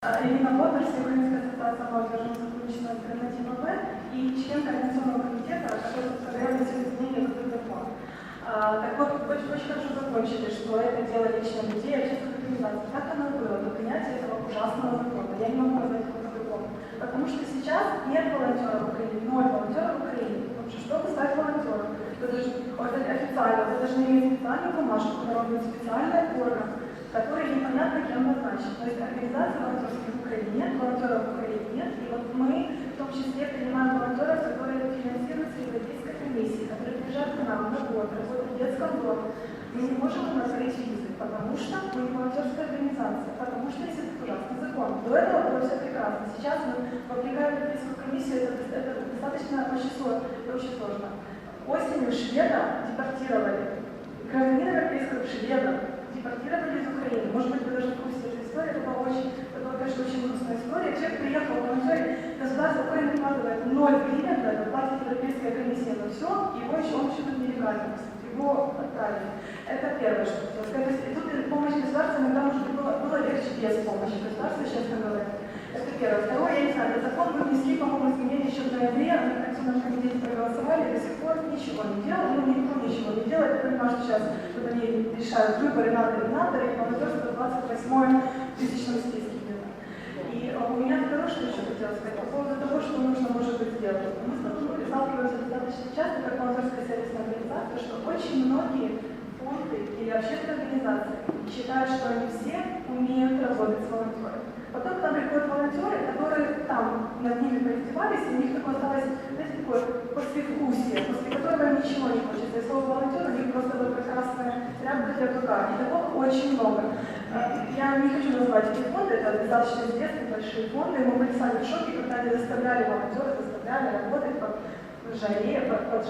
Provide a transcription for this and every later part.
Ирина Ботар, Всеукраинская ассоциация молодежного сотрудничества альтернатива В и член Координационного комитета, который составляет изменения в этот закон. А, Так вот, очень, очень хорошо закончили, что это дело лично людей, общественных организаций. Как оно было до принятия этого ужасного закона? Я не могу назвать его по-другому. Потому что сейчас нет волонтеров в Украине, ноль волонтеров в Украине. Потому что, чтобы стать волонтером, вы должны, официально, вы должны иметь специальную бумажку, которая будет специальный орган, который непонятно кем назначен. То организация волонтерских в Украине волонтеров в Украине. И вот мы в том числе принимаем волонтеров, которые финансируются Европейской комиссией, которые приезжают к нам на год, работают в детском доме. Мы не можем им открыть визы, потому что мы не волонтерская организация, потому что есть этот ужасный закон. До этого было все прекрасно. Сейчас мы вовлекаем Европейскую комиссию, это, это достаточно очень. Это очень сложно. Осенью шведа депортировали. Гражданина европейского шведа депортировали из Украины. Может быть, вы даже в курсе этой истории. Это была очень, это была, конечно, очень грустная история. Человек приехал в волонтере, государство Украины вкладывает ноль гривен, да, это платит Европейская комиссия на все, его еще, кстати, его отправили. Это первое, что хотел сказать. И тут помощь государства иногда, может быть, было, было легче без помощи государства, честно говоря. Это первое. Второе, я не знаю, этот закон вы внесли, по-моему, изменения еще в ноябре, на Конституционном комитете проголосовали, до сих пор ничего не делал, ну, никто ничего не делает. Я понимаю, что сейчас вот они решают выборы надо или надо, и молодежь 28 в тысячном списке где-то. И э, у меня второе, что еще хотела сказать, по поводу того, что нужно, может быть, сделать. Мы столкнулись, сталкиваемся достаточно часто, как волонтерская сервисная организация, что очень многие или общественные организации считают, что они все умеют работать с волонтерами. Потом к нам приходят волонтеры, которые там над ними поиздевались, и у них такое осталось, знаете, такое послевкусие, после которого ничего не хочется. И слово волонтер у них просто вот прекрасная тряпка для быка. И такого очень много. Э, Я не хочу назвать эти фонды, это достаточно известные большие фонды. Мы были сами в шоке, когда они заставляли волонтеров, заставляли работать жаре, под, под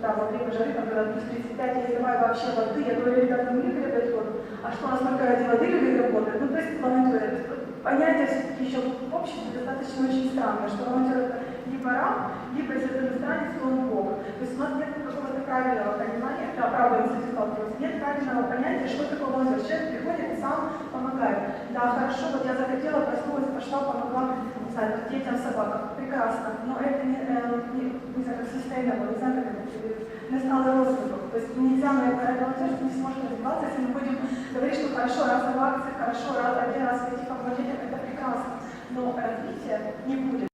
да, во время жары, там, когда плюс 35, я изливаю вообще воды, я говорю, ребята, ну не гребать воду, а что у нас только ради воды люди работают? Ну, то есть волонтеры, вот понятие все-таки еще в обществе достаточно очень странное, что волонтер это либо раб, либо если это иностранец, то он бог. То есть у нас нет какого-то правильного понимания, да, правда, мы с этим сталкиваемся, нет правильного понятия, что такое волонтер. Человек приходит и сам помогает. Да, хорошо, вот я захотела, проснулась, пошла, помогла, детям, собакам. Прекрасно, но это не, э, не, не знаю, sustainable, не знаю, как это не стало розвитком. То есть нельзя на это волонтерство не сможет развиваться, если мы будем говорить, что хорошо, разовая акция, хорошо, раз, один раз пойти детям, это прекрасно. Но развития не будет.